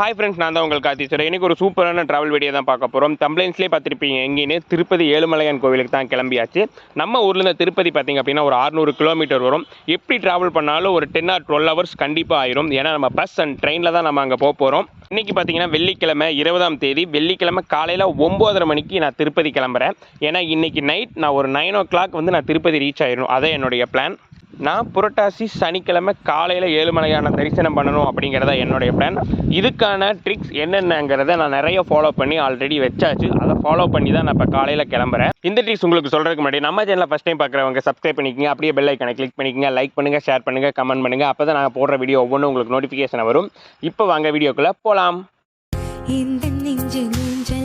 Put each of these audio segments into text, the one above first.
Hi friends நான் தான் உங்களுக்கு காத்தீஸ்வரர் எனக்கு ஒரு சூப்பரான ட்ராவல் வீடியோ தான் பார்க்க போகிறோம் தம்ப்ளைன்ஸ்லேயே பார்த்துருப்பீங்க. எங்கேன்னு திருப்பதி ஏழுமலையான் கோவிலுக்கு தான் கிளம்பியாச்சு. நம்ம ஊர்லேருந்து திருப்பதி பார்த்திங்க அப்படின்னா ஒரு 600 கிலோமீட்டர் வரும். எப்படி ட்ராவல் பண்ணாலும் ஒரு டென் ஆர் டுவெல் ஹவர்ஸ் கண்டிப்பாக ஆயிரும். ஏன்னா நம்ம பஸ் அண்ட் ட்ரெயினில் தான் நம்ம அங்கே போக போகிறோம் இன்றைக்கி பார்த்தீங்கன்னா வெள்ளிக்கிழமை இருபதாம் தேதி. வெள்ளிக்கிழமை காலையில் ஒம்போதரை மணிக்கு நான் திருப்பதி கிளம்புறேன். ஏன்னா இன்றைக்கி நைட் நான் ஒரு நைன் ஓ கிளாக் வந்து நான் திருப்பதி ரீச் ஆயிடும் அதான் என்னுடைய பிளான் நான் புரட்டாசி சனிக்கிழமை காலையில் ஏழுமலையான தரிசனம் பண்ணணும் அப்படிங்கிறத என்னுடைய பிளான் இதுக்கான ட்ரிக்ஸ் என்னென்னங்கிறத நான் நிறைய ஃபாலோ பண்ணி ஆல்ரெடி வச்சாச்சு. அதை ஃபாலோ பண்ணி தான் நான் இப்போ காலையில் கிளம்புறேன். இந்த ட்ரிக்ஸ் உங்களுக்கு சொல்கிறதுக்கு முன்னாடி நம்ம சேனலில் ஃபஸ்ட் டைம் பார்க்குறவங்க சப்ஸ்கிரைப் பண்ணிக்கிங்க. அப்படியே பெல் ஐக்கனை கிளிக் பண்ணிக்கிங்க. லைக் பண்ணுங்கள் ஷேர் பண்ணுங்கள் கமெண்ட் பண்ணுங்கள் அப்போ தான் நாங்கள் போடுற வீடியோ ஒவ்வொன்றும் உங்களுக்கு நோட்டிஃபிகேஷன் வரும். இப்போ வாங்க வீடியோக்குள்ளே போகலாம் இந்த நெஞ்சு நெஞ்சு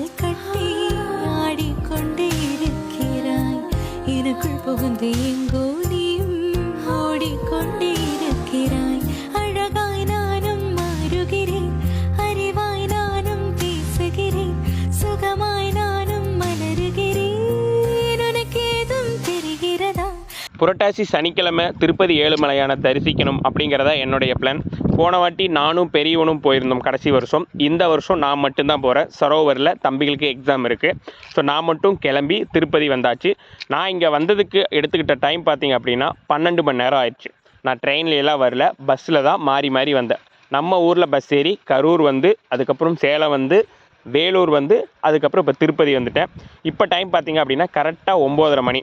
புரட்டாசி சனிக்கிழமை திருப்பதி ஏழுமலையான தரிசிக்கணும் அப்படிங்கிறதா என்னுடைய பிளான் போன வாட்டி நானும் பெரியவனும் போயிருந்தோம் கடைசி வருஷம். இந்த வருஷம் நான் மட்டும்தான் போகிறேன் சரோவரில் தம்பிகளுக்கு எக்ஸாம் இருக்குது ஸோ நான் மட்டும் கிளம்பி திருப்பதி வந்தாச்சு. நான் இங்கே வந்ததுக்கு எடுத்துக்கிட்ட டைம் பார்த்தீங்க அப்படின்னா பன்னெண்டு மணி நேரம் ஆயிடுச்சு. நான் ட்ரெயின்லாம் வரல. பஸ்ஸில் தான் மாறி மாறி வந்தேன். நம்ம ஊரில் பஸ் ஏறி கரூர் வந்து அதுக்கப்புறம் சேலம் வந்து வேலூர் வந்து அதுக்கப்புறம் இப்போ திருப்பதி வந்துட்டேன். இப்போ டைம் பார்த்தீங்க அப்படின்னா கரெக்டாக ஒம்போதரை மணி.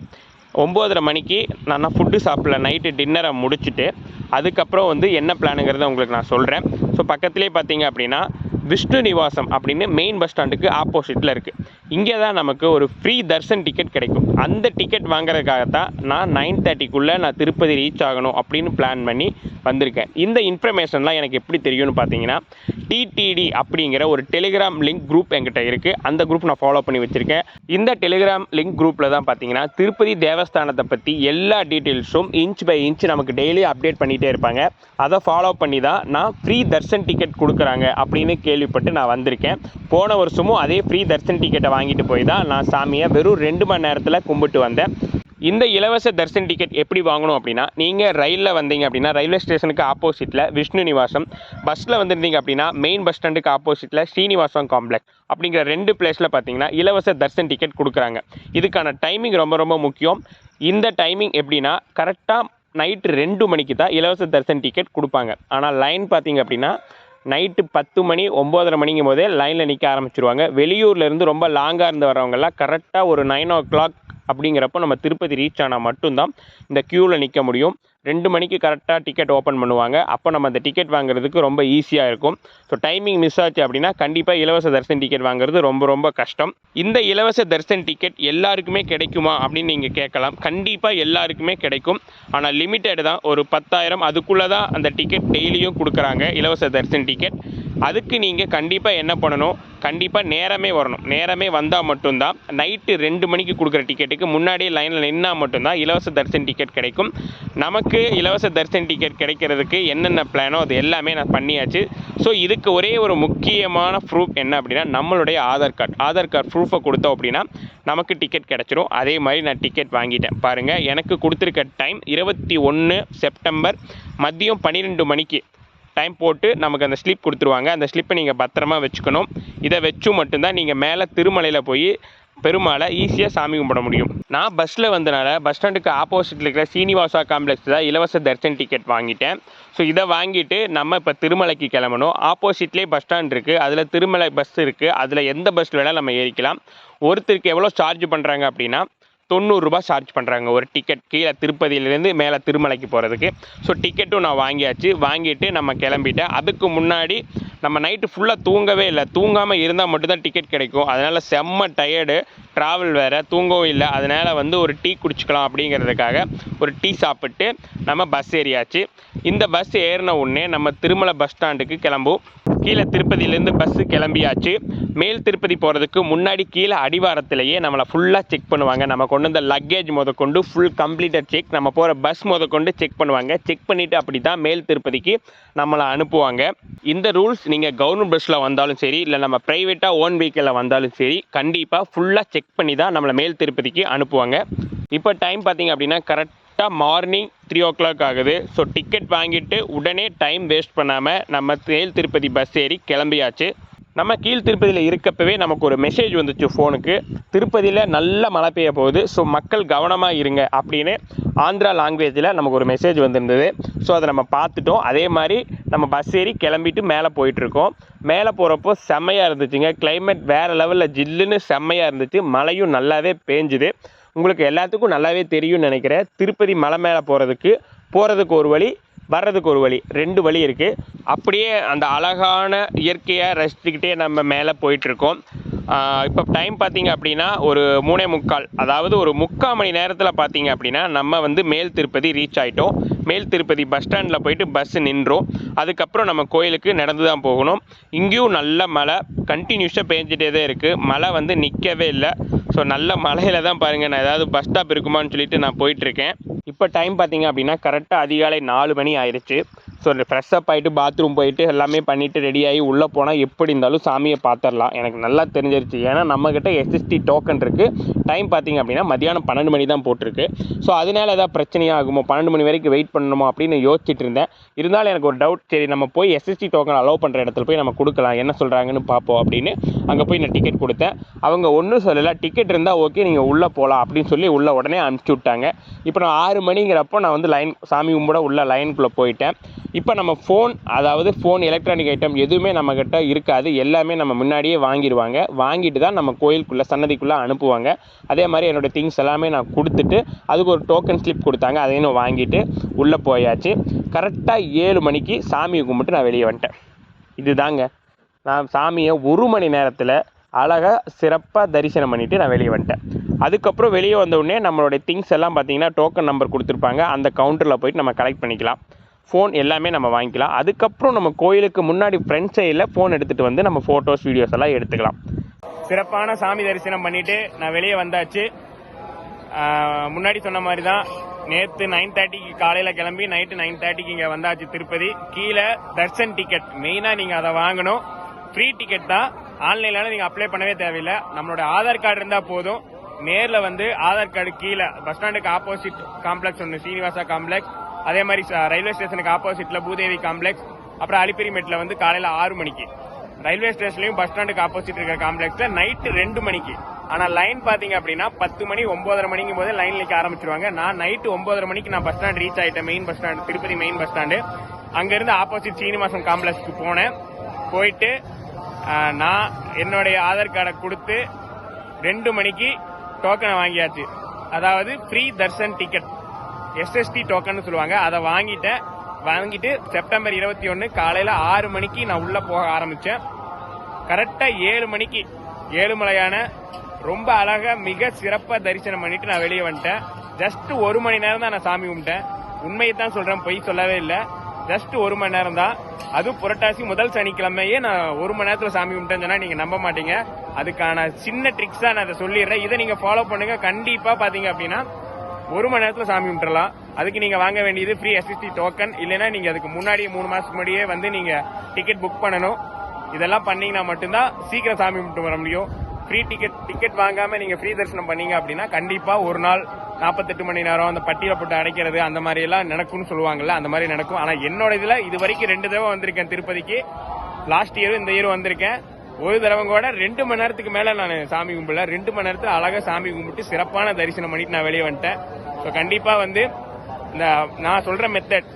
ஒம்போதரை மணிக்கு நான் ஃபுட்டு சாப்பிடல. நைட்டு டின்னரை முடிச்சுட்டு அதுக்கப்புறம் வந்து என்ன பிளானுங்கிறத உங்களுக்கு நான் சொல்கிறேன் ஸோ பக்கத்துலேயே பார்த்தீங்க அப்படின்னா விஷ்ணு நிவாசம் அப்படின்னு மெயின் பஸ் ஸ்டாண்டுக்கு ஆப்போசிட்டில் இருக்குது இங்கே தான் நமக்கு ஒரு ஃப்ரீ தர்சன் டிக்கெட் கிடைக்கும். அந்த டிக்கெட் வாங்குறதுக்காகத்தான் நான் நைன் தேர்ட்டிக்குள்ளே நான் திருப்பதி ரீச் ஆகணும் அப்படின்னு பிளான் பண்ணி வந்திருக்கேன். இந்த இன்ஃபர்மேஷன்லாம் எனக்கு எப்படி தெரியும்னு பார்த்தீங்கன்னா டிடிடி அப்படிங்கிற ஒரு டெலிகிராம் லிங்க் குரூப் என்கிட்ட இருக்குது அந்த குரூப் நான் ஃபாலோ பண்ணி வச்சுருக்கேன். இந்த டெலிகிராம் லிங்க் குரூப்பில் தான் பார்த்தீங்கன்னா திருப்பதி தேவஸ்தானத்தை பற்றி எல்லா டீட்டெயில்ஸும் இன்ச் பை இன்ச் நமக்கு டெய்லி அப்டேட் பண்ணிகிட்டே இருப்பாங்க. அதை ஃபாலோ பண்ணி தான் நான் ஃப்ரீ தர்சன் டிக்கெட் கொடுக்குறாங்க அப்படின்னு கேள்விப்பட்டு நான் வந்திருக்கேன். போன வருஷமும் அதே ஃப்ரீ தர்சன் டிக்கெட்டை வாங்கிட்டு போய் தான் நான் சாமியை வெறும் ரெண்டு மணி நேரத்தில் கும்பிட்டு வந்தேன். இந்த இலவச தர்சன் டிக்கெட் எப்படி வாங்கணும் அப்படின்னா நீங்கள் ரயிலில் வந்தீங்க அப்படின்னா ரயில்வே ஸ்டேஷனுக்கு ஆப்போசிட்டில் விஷ்ணு நிவாசம் பஸ்ஸில் வந்திருந்தீங்க அப்படின்னா மெயின் பஸ் ஸ்டாண்டுக்கு ஆப்போசிட்டில் ஸ்ரீனிவாசம் காம்ப்ளெக்ஸ் அப்படிங்கிற ரெண்டு பிளேஸில் பார்த்தீங்கன்னா இலவச தர்சன் டிக்கெட் கொடுக்குறாங்க. இதுக்கான டைமிங் ரொம்ப ரொம்ப முக்கியம். இந்த டைமிங் எப்படின்னா கரெக்டாக நைட்டு ரெண்டு மணிக்கு தான் இலவச தர்சன் டிக்கெட் கொடுப்பாங்க. ஆனால் லைன் பார்த்தீங்க அப்படின்னா நைட்டு பத்து மணி ஒம்போதரை மணிங்கும் போதே லைனில் நிற்க ஆரம்பிச்சிருவாங்க. வெளியூர்லேருந்து ரொம்ப லாங்காக இருந்து வரவங்கெல்லாம் கரெக்டாக ஒரு நைன் ஓ கிளாக் அப்படிங்கிறப்போ நம்ம திருப்பதி ரீச் ஆனால் மட்டும்தான் இந்த க்யூவில் நிற்க முடியும். ரெண்டு மணிக்கு கரெக்டாக டிக்கெட் ஓப்பன் பண்ணுவாங்க. அப்போ நம்ம அந்த டிக்கெட் வாங்குறதுக்கு ரொம்ப ஈஸியாக இருக்கும். ஸோ டைமிங் மிஸ் ஆச்சு அப்படின்னா கண்டிப்பாக இலவச தரிசன டிக்கெட் வாங்குறது ரொம்ப ரொம்ப கஷ்டம். இந்த இலவச தரிசன டிக்கெட் எல்லாருக்குமே கிடைக்குமா அப்படின்னு நீங்கள் கேட்கலாம். கண்டிப்பாக எல்லாருக்குமே கிடைக்கும். ஆனால் லிமிட்டட் தான். ஒரு பத்தாயிரம் அதுக்குள்ளே தான் அந்த டிக்கெட் டெய்லியும் கொடுக்குறாங்க இலவச தரிசன டிக்கெட் அதுக்கு நீங்கள் கண்டிப்பாக என்ன பண்ணணும்? கண்டிப்பாக நேரமே வரணும். நேரமே வந்தால் மட்டும்தான். நைட்டு ரெண்டு மணிக்கு கொடுக்குற டிக்கெட்டுக்கு முன்னாடியே லைனில் நின்னால் மட்டும்தான் இலவச தரிசன டிக்கெட் கிடைக்கும். நமக்கு இலவச தரிசன டிக்கெட் கிடைக்கிறதுக்கு என்னென்ன பிளானோ அது எல்லாமே நான் பண்ணியாச்சு. ஸோ இதுக்கு ஒரே ஒரு முக்கியமான ப்ரூஃப் என்ன அப்படின்னா நம்மளுடைய ஆதார் கார்டு ஆதார் கார்டு ப்ரூஃபை கொடுத்தோம் அப்படின்னா நமக்கு டிக்கெட் கிடச்சிரும். அதே மாதிரி நான் டிக்கெட் வாங்கிட்டேன். பாருங்கள் எனக்கு கொடுத்துருக்க டைம் இருபத்தி ஒன்று செப்டம்பர் மதியம் பன்னிரெண்டு மணிக்கு. டைம் போட்டு நமக்கு அந்த ஸ்லிப் கொடுத்துருவாங்க. அந்த ஸ்லிப்பை நீங்கள் பத்திரமா வச்சுக்கணும். இதை வச்சும் மட்டும்தான் நீங்கள் மேலே திருமலையில் போய் பெருமாளை ஈஸியாக சாமி கும்பிட முடியும். நான் பஸ்ஸில் வந்தனால பஸ் ஸ்டாண்டுக்கு ஆப்போசிட்டில் இருக்கிற சீனிவாசா காம்ப்ளெக்ஸ் தான் இலவச தர்ஷன் டிக்கெட் வாங்கிட்டேன். ஸோ இதை வாங்கிட்டு நம்ம இப்போ திருமலைக்கு கிளம்பணும். ஆப்போசிட்லேயே பஸ் ஸ்டாண்ட் இருக்குது அதில் திருமலை பஸ் இருக்குது அதில் எந்த பஸ் வேணாலும் நம்ம ஏறிக்கலாம். ஒருத்தருக்கு எவ்வளோ சார்ஜ் பண்ணுறாங்க அப்படின்னா தொண்ணூறுரூபா சார்ஜ் பண்ணுறாங்க ஒரு டிக்கெட் கீழே திருப்பதியிலேருந்து மேலே திருமலைக்கு போகிறதுக்கு ஸோ டிக்கெட்டும் நான் வாங்கியாச்சு. வாங்கிட்டு நம்ம கிளம்பிட்டேன். அதுக்கு முன்னாடி நம்ம நைட்டு ஃபுல்லாக தூங்கவே இல்லை. தூங்காமல் இருந்தால் மட்டும்தான் டிக்கெட் கிடைக்கும். அதனால் செம்ம டயர்டு ட்ராவல் வேறு தூங்கவும் இல்லை. அதனால் வந்து ஒரு டீ குடிச்சிக்கலாம் அப்படிங்கிறதுக்காக ஒரு டீ சாப்பிட்டு நம்ம பஸ் ஏறியாச்சு. இந்த பஸ் ஏறின உடனே நம்ம திருமலை பஸ் ஸ்டாண்டுக்கு கிளம்பும் கீழே திருப்பதியிலேருந்து பஸ்ஸு கிளம்பியாச்சு. மேல் திருப்பதி போகிறதுக்கு முன்னாடி கீழே அடிவாரத்திலேயே நம்மளை ஃபுல்லாக செக் பண்ணுவாங்க. நம்ம கொண்டு வந்த லக்கேஜ் முதற்கொண்டு ஃபுல் கம்ப்ளீட்டட் செக் நம்ம போகிற பஸ் முதற்கொண்டு செக் பண்ணுவாங்க. செக் பண்ணிவிட்டு அப்படி தான் மேல் திருப்பதிக்கு நம்மளை அனுப்புவாங்க. இந்த ரூல்ஸ் நீங்கள் கவர்மெண்ட் பஸ்ஸில் வந்தாலும் சரி இல்லை நம்ம ப்ரைவேட்டாக ஓன் வெஹிக்கிளில் வந்தாலும் சரி கண்டிப்பாக ஃபுல்லாக செக் பண்ணி தான் நம்மளை மேல் திருப்பதிக்கு அனுப்புவாங்க. இப்போ டைம் பார்த்தீங்க அப்படின்னா கரெக்ட் கரெக்டாக மார்னிங் த்ரீ ஓ கிளாக் ஆகுது. ஸோ டிக்கெட் வாங்கிட்டு உடனே டைம் வேஸ்ட் பண்ணாமல் நம்ம மேல் திருப்பதி பஸ் ஏறி கிளம்பியாச்சு. நம்ம கீழ் திருப்பதியில் இருக்கப்பவே நமக்கு ஒரு மெசேஜ் வந்துச்சு ஃபோனுக்கு திருப்பதியில் நல்ல மழை பெய்ய போகுது. ஸோ மக்கள் கவனமாக இருங்க அப்படின்னு ஆந்திரா லாங்குவேஜில் நமக்கு ஒரு மெசேஜ் வந்திருந்தது. ஸோ அதை நம்ம பார்த்துட்டோம். அதே மாதிரி நம்ம பஸ் ஏறி கிளம்பிட்டு மேலே போயிட்டுருக்கோம். மேலே போகிறப்போ செம்மையாக இருந்துச்சுங்க. கிளைமேட் வேறு லெவலில் ஜில்லுன்னு செம்மையாக இருந்துச்சு. மழையும் நல்லாவே பேஞ்சுது. உங்களுக்கு எல்லாத்துக்கும் நல்லாவே தெரியும்னு நினைக்கிறேன். திருப்பதி மலை மேலே போகிறதுக்கு போகிறதுக்கு ஒரு வழி வர்றதுக்கு ஒரு வழி ரெண்டு வழி இருக்குது அப்படியே அந்த அழகான இயற்கையை ரசித்துக்கிட்டே நம்ம மேலே போயிட்டுருக்கோம். இப்போ டைம் பார்த்தீங்க அப்படின்னா ஒரு மூணே முக்கால் அதாவது ஒரு முக்கால் மணி நேரத்தில் பார்த்தீங்க அப்படின்னா நம்ம வந்து மேல் திருப்பதி ரீச் ஆகிட்டோம் மேல் திருப்பதி பஸ் ஸ்டாண்டில் போயிட்டு பஸ் நின்றோம். அதுக்கப்புறம் நம்ம கோயிலுக்கு நடந்து தான் போகணும். இங்கேயும் நல்ல மழை கண்டினியூஸாக பேஞ்சிட்டே தான் இருக்குது மழை வந்து நிற்கவே இல்லை. ஸோ நல்ல மலையில் தான் பாருங்கள் நான் ஏதாவது பஸ் ஸ்டாப் இருக்குமான்னு சொல்லிட்டு நான் போயிட்டுருக்கேன் இப்போ டைம் பார்த்தீங்க அப்படின்னா கரெக்டாக அதிகாலை நாலு மணி ஆயிடுச்சு ஸோ ஃப்ரெஷ்ஷப் ஆகிட்டு பாத்ரூம் போயிட்டு எல்லாமே பண்ணிவிட்டு ரெடி ஆகி உள்ளே போனால் எப்படி இருந்தாலும் சாமியை பார்த்துடலாம் எனக்கு நல்லா தெரிஞ்சிருச்சு. ஏன்னா நம்மக்கிட்ட எஸ்எஸ்டி டோக்கன் இருக்குது டைம் பார்த்தீங்க அப்படின்னா மதியானம் பன்னெண்டு மணி தான் போட்டிருக்கு. ஸோ அதனால ஏதாவது பிரச்சனையாக ஆகுமோ? பன்னெண்டு மணி வரைக்கும் வெயிட் பண்ணணுமோ அப்படின்னு யோசிச்சுட்டு இருந்தேன். இருந்தாலும் எனக்கு ஒரு டவுட் சரி நம்ம போய் எஸ்எஸ்டி டோக்கன் அலோவ் பண்ணுற இடத்துல போய் நம்ம கொடுக்கலாம். என்ன சொல்கிறாங்கன்னு பார்ப்போம் அப்படின்னு அங்கே போய் நான் டிக்கெட் கொடுத்தேன். அவங்க ஒன்றும் சொல்லலை. டிக்கெட் இருந்தால் ஓகே நீங்கள் உள்ளே போகலாம் அப்படின்னு சொல்லி உள்ளே உடனே அனுப்பிச்சி விட்டாங்க. இப்போ நான் ஆறு மணிங்கிறப்போ நான் வந்து லைன் சாமி கும்பிட உள்ள லைனுக்குள்ளே போயிட்டேன். இப்போ நம்ம ஃபோன் அதாவது ஃபோன் எலக்ட்ரானிக் ஐட்டம் எதுவுமே நம்மக்கிட்ட இருக்காது. எல்லாமே நம்ம முன்னாடியே வாங்கிடுவாங்க. வாங்கிட்டு தான் நம்ம கோயிலுக்குள்ளே சன்னதிக்குள்ளே அனுப்புவாங்க. அதே மாதிரி என்னோடய திங்ஸ் எல்லாமே நான் கொடுத்துட்டு அதுக்கு ஒரு டோக்கன் ஸ்லிப் கொடுத்தாங்க. அதையும் நான் வாங்கிட்டு உள்ளே போயாச்சு. கரெக்டாக ஏழு மணிக்கு சாமியை கும்பிட்டு நான் வெளியே வந்துட்டேன். இதுதாங்க. நான் சாமியை ஒரு மணி நேரத்தில் அழகாக சிறப்பாக தரிசனம் பண்ணிவிட்டு நான் வெளியே வந்துட்டேன். அதுக்கப்புறம் வெளியே வந்த உடனே நம்மளுடைய திங்ஸ் எல்லாம் பார்த்தீங்கன்னா டோக்கன் நம்பர் கொடுத்துருப்பாங்க. அந்த கவுண்டரில் போயிட்டு நம்ம கலெக்ட் பண்ணிக்கலாம். ஃபோன் எல்லாமே நம்ம வாங்கிக்கலாம். அதுக்கப்புறம் நம்ம கோயிலுக்கு முன்னாடி ஃப்ரண்ட் சைடில் ஃபோன் எடுத்துகிட்டு வந்து நம்ம ஃபோட்டோஸ் வீடியோஸ் எல்லாம் எடுத்துக்கலாம். சிறப்பான சாமி தரிசனம் பண்ணிவிட்டு நான் வெளியே வந்தாச்சு. முன்னாடி சொன்ன மாதிரி தான் நேற்று நைன் தேர்ட்டிக்கு காலையில் கிளம்பி நைட்டு நைன் தேர்ட்டிக்கு இங்கே வந்தாச்சு திருப்பதி. கீழே தர்ஷன் டிக்கெட் மெயினாக நீங்கள் அதை வாங்கணும். ஃப்ரீ டிக்கெட் தான். ஆன்லைனில் நீங்கள் அப்ளை பண்ணவே தேவையில்லை. நம்மளோட ஆதார் கார்டு இருந்தால் போதும். நேரில் வந்து ஆதார் கார்டு கீழே பஸ் ஸ்டாண்டுக்கு ஆப்போசிட் காம்ப்ளெக்ஸ் ஒன்று சீனிவாசா காம்ப்ளெக்ஸ் அதே மாதிரி ரயில்வே ஸ்டேஷனுக்கு ஆப்போசிட்டில் பூதேவி காம்ப்ளெக்ஸ் அப்புறம் அலிப்பிரிமெட்டில் வந்து காலையில் ஆறு மணிக்கு. ரயில்வே ஸ்டேஷன்லயும் பஸ் ஸ்டாண்டுக்கு ஆப்போசிட் இருக்கிற காம்ப்ளெக்ஸ்ல நைட்டு ரெண்டு மணிக்கு. ஆனா லைன் பாத்தீங்க அப்படின்னா பத்து மணி ஒன்பதரை மணிக்கும் போது லைன் நிக்க ஆரம்பிச்சிருவாங்க. நான் நைட்டு ஒன்பதரை மணிக்கு நான் பஸ் ஸ்டாண்ட் ரீச் ஆயிட்டேன் main bus stand Tirupati main bus stand அங்க இருந்து ஆப்போசிட் சீனிவாசன் காம்ப்ளெக்ஸ்க்கு போனேன். போயிட்டு நான் என்னுடைய ஆதார் கார்டை கொடுத்து ரெண்டு மணிக்கு டோக்கனை வாங்கியாச்சு. அதாவது free darshan ticket SST token சொல்லுவாங்க. அதை வாங்கிட்டேன். வாங்கிட்டு செப்டம்பர் இருபத்தி ஒன்று காலையில் ஆறு மணிக்கு நான் உள்ளே போக ஆரம்பித்தேன் கரெக்டாக ஏழு மணிக்கு ஏழுமலையான ரொம்ப அழகாக மிக சிறப்பாக தரிசனம் பண்ணிட்டு நான் வெளியே வந்துட்டேன். ஜஸ்ட் ஒரு மணி நேரம் தான் நான் சாமி கும்பிட்டேன். உண்மையை தான் சொல்கிறேன் பொய் சொல்லவே இல்லை. ஜஸ்ட் ஒரு மணி நேரம் தான். அதுவும் புரட்டாசி முதல் சனிக்கிழமையே நான் ஒரு மணி நேரத்தில் சாமி கும்பிட்டேன்னு சொன்னா நீங்கள் நம்ப மாட்டீங்க. அதுக்கான சின்ன ட்ரிக்ஸாக நான் அதை சொல்லிடுறேன். இதை நீங்கள் ஃபாலோ பண்ணுங்க. கண்டிப்பாக பார்த்தீங்க அப்படின்னா ஒரு மணி நேரத்தில் சாமி கும்பிட்டுறலாம். அதுக்கு நீங்கள் வாங்க வேண்டியது ஃப்ரீ எஸ்எஸ்டி டோக்கன் இல்லைன்னா நீங்கள் அதுக்கு முன்னாடியே மூணு மாதத்துக்கு முன்னாடியே வந்து நீங்கள் டிக்கெட் புக் பண்ணணும். இதெல்லாம் பண்ணீங்கன்னா மட்டும்தான் சீக்கிரம் சாமி கும்பிட்டு வர முடியும். ஃப்ரீ டிக்கெட் டிக்கெட் வாங்காமல் நீங்கள் ஃப்ரீ தரிசனம் பண்ணீங்க அப்படின்னா கண்டிப்பாக ஒரு நாள் நாற்பத்தெட்டு மணி நேரம் அந்த பட்டியலை போட்டு அடைக்கிறது அந்த மாதிரி எல்லாம் நடக்கும்னு சொல்லுவாங்கல்ல அந்த மாதிரி நடக்கும். ஆனால் என்னோட இதில் இது வரைக்கும் ரெண்டு தடவை வந்திருக்கேன் திருப்பதிக்கு. லாஸ்ட் இயரும் இந்த இயரும் வந்திருக்கேன். ஒரு தடவை கூட ரெண்டு மணி நேரத்துக்கு மேல நான் சாமி கும்பிடல. ரெண்டு மணி நேரத்துல அழகா சாமி கும்பிட்டு சிறப்பான தரிசனம் பண்ணிட்டு நான் வெளியே வந்துட்டேன். ஸோ கண்டிப்பா வந்து இந்த நான் சொல்ற method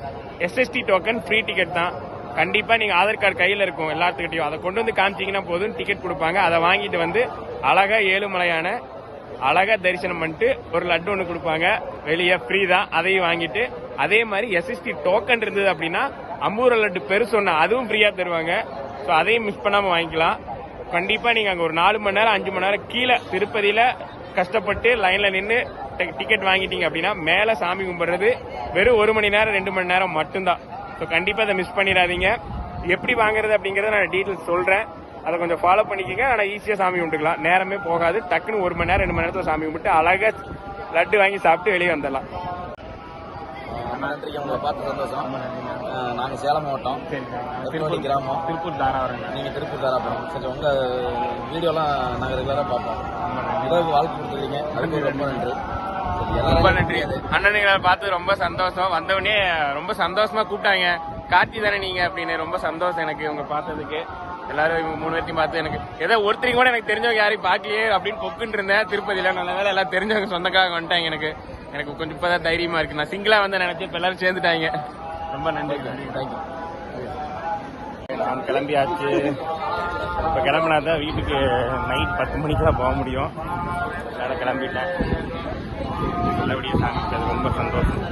SST token free ticket தான். கண்டிப்பா நீங்க ஆதார் கார்டு கையில இருக்கும் எல்லாத்துக்கிட்டையும். அதை கொண்டு வந்து காமிச்சிங்கன்னா போதும் டிக்கெட் கொடுப்பாங்க. அதை வாங்கிட்டு வந்து அழகா ஏழுமலையான அழகா தரிசனம் பண்ணிட்டு ஒரு லட்டு ஒன்று கொடுப்பாங்க. வெளியே ஃப்ரீ தான். அதையும் வாங்கிட்டு அதே மாதிரி எஸ்எஸ்டி டோக்கன் இருந்தது அப்படின்னா அம்பூர லட்டு பெருசு ஒன்று அதுவும் ஃப்ரீயா தருவாங்க. ஸோ அதையும் மிஸ் பண்ணாமல் வாங்கிக்கலாம். கண்டிப்பாக நீங்கள் அங்கே ஒரு நாலு மணி நேரம் அஞ்சு மணி நேரம் கீழே திருப்பதியில் கஷ்டப்பட்டு லைனில் நின்று டிக்கெட் வாங்கிட்டீங்க அப்படின்னா மேலே சாமி கும்பிட்றது வெறும் ஒரு மணி நேரம் ரெண்டு மணி நேரம் மட்டும்தான். ஸோ கண்டிப்பாக அதை மிஸ் பண்ணிடாதீங்க. எப்படி வாங்குறது அப்படிங்கிறத நான் டீட்டெயில்ஸ் சொல்கிறேன் அதை கொஞ்சம் ஃபாலோ பண்ணிக்கோங்க. ஆனால் ஈஸியாக சாமி கும்பிட்டுக்கலாம். நேரமே போகாது. டக்குன்னு ஒரு மணி நேரம் ரெண்டு மணி நேரத்தில் சாமி கும்பிட்டு அழகாக லட்டு வாங்கி சாப்பிட்டு வெளியே வந்துடலாம். நன்றிக்கு உங்களை பார்த்து சந்தோஷம். நாங்கள் சேலம் மாவட்டம். திருப்பதி கிராமம். திருப்பூர் தாராவரம் நீங்கள் திருப்பூர் தாராபுரம். சரி உங்கள் வீடியோலாம் நாங்கள் ரெகுலராக பார்ப்போம். இரவு வாழ்க்கை கொடுத்துருக்கீங்க. அதுக்கு ரொம்ப நன்றி. ரொம்ப நன்றி. அண்ணனுங்களை பார்த்து ரொம்ப சந்தோஷம். வந்தவொடனே ரொம்ப சந்தோஷமா கூப்பிட்டாங்க. கார்த்தி தானே நீங்க அப்படின்னு. ரொம்ப சந்தோஷம் எனக்கு இவங்க பார்த்ததுக்கு. எல்லாரும் இவங்க மூணு பேர்த்தையும் பார்த்து எனக்கு ஏதோ ஒருத்தரையும் கூட எனக்கு தெரிஞ்சவங்க யாரையும் பார்க்கலையே அப்படின்னு பொக்குன்னு இருந்தேன். திருப்பதியில நல்ல வேலை எல்லாம் தெரிஞ்சவங்க சொந்தக்காக வந்துட்டாங்க எனக்கு. எனக்கு கொஞ்சம் இப்பதான் தைரியமாக இருக்குது நான் சிங்கிளாக வந்து நினைச்சேன் இப்போ எல்லாரும் சேர்ந்துட்டாங்க. ரொம்ப நன்றி. தேங்க்யூ நான் கிளம்பியாச்சு. இப்போ கிளம்புனா தான் வீட்டுக்கு நைட் பத்து மணிக்கு தான் போக முடியும். அதனால் கிளம்பிட்டேன். நல்லபடியாக சாமிச்சது ரொம்ப சந்தோஷம்.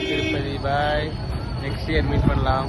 Bye Tirupati bye next year meet பண்ணலாம்.